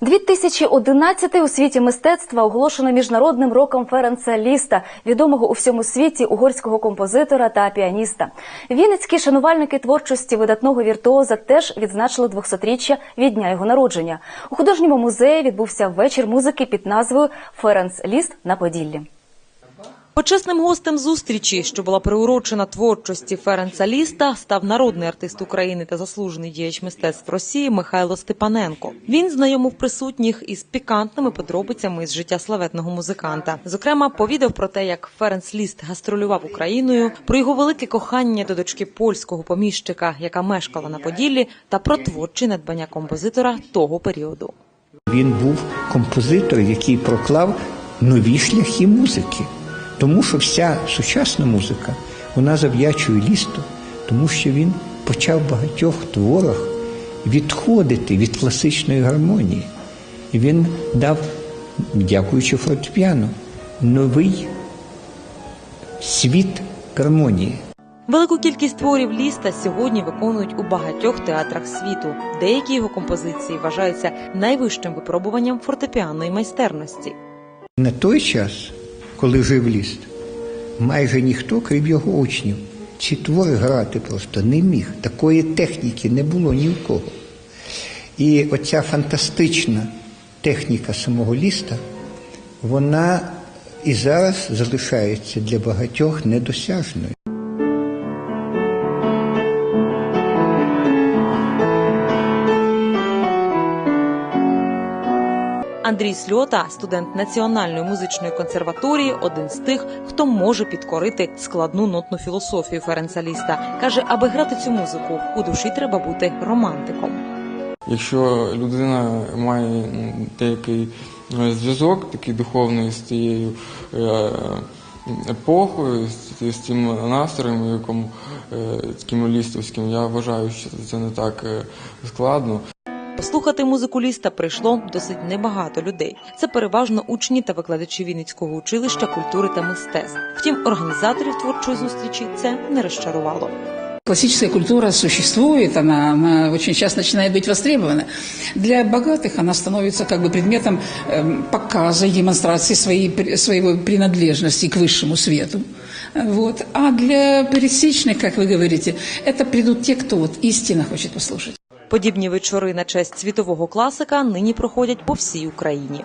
2011 у світі мистецтва оголошено міжнародним роком Ференца Ліста, відомого у всьому світі угорського композитора та піаніста. Вінницькі шанувальники творчості видатного віртуоза теж відзначили 200-річчя від дня його народження. У художньому музеї відбувся вечір музики під назвою Ференц Ліст на Поділлі. Почесним гостем зустрічі, що була приурочена творчості Ференца Ліста, став народний артист України та заслужений діяч мистецтв Росії Михайло Степаненко. Він знайомив присутніх із пікантними подробицями з життя славетного музиканта. Зокрема, повідав про те, як Ференц Ліст гастролював Україною, про його велике кохання до дочки польського поміщика, яка мешкала на Поділлі, та про творчі надбання композитора того періоду. Він був композитор, який проклав нові шляхи музики. Тому що вся сучасна музика вона завдячує лісту, тому що він почав в багатьох творах відходити від класичної гармонії. І він дав, дякуючи фортепіано, новий світ гармонії. Велику кількість творів ліста сьогодні виконують у багатьох театрах світу. Деякі його композиції вважаються найвищим випробуванням фортепіанної майстерності. На той час, коли жив ліст, майже ніхто, крім його учнів, ці твори грати просто не міг. Такої техніки не було ні в кого. І оця фантастична техніка самого ліста, вона і зараз залишається для багатьох недосяжною. Андрій Сльота, студент Національної музичної консерваторії, один з тих, хто може підкорити складну нотну філософію Ференца Ліста. каже, аби грати цю музику, у душі треба бути романтиком. Якщо людина має деякий е, зв'язок, такий духовний з тією е, епохою, з, тим настроєм, якому е, таким лістовським, я вважаю, що це не так складно. Послухати музику ліста прийшло досить небагато людей. Це переважно учні та викладачі Вінницького училища культури та мистецтв. Втім, організаторів творчої зустрічі це не розчарувало. Классическая культура существует, она, она очень часто начинает быть востребована. Для богатых она становится как бы предметом эм, показа и демонстрации своей, при- своей принадлежности к высшему свету. Вот. А для пересечных, как вы говорите, это придут те, кто вот истинно хочет послушать. Подібні вечори на честь світового класика нині проходять по всій Україні.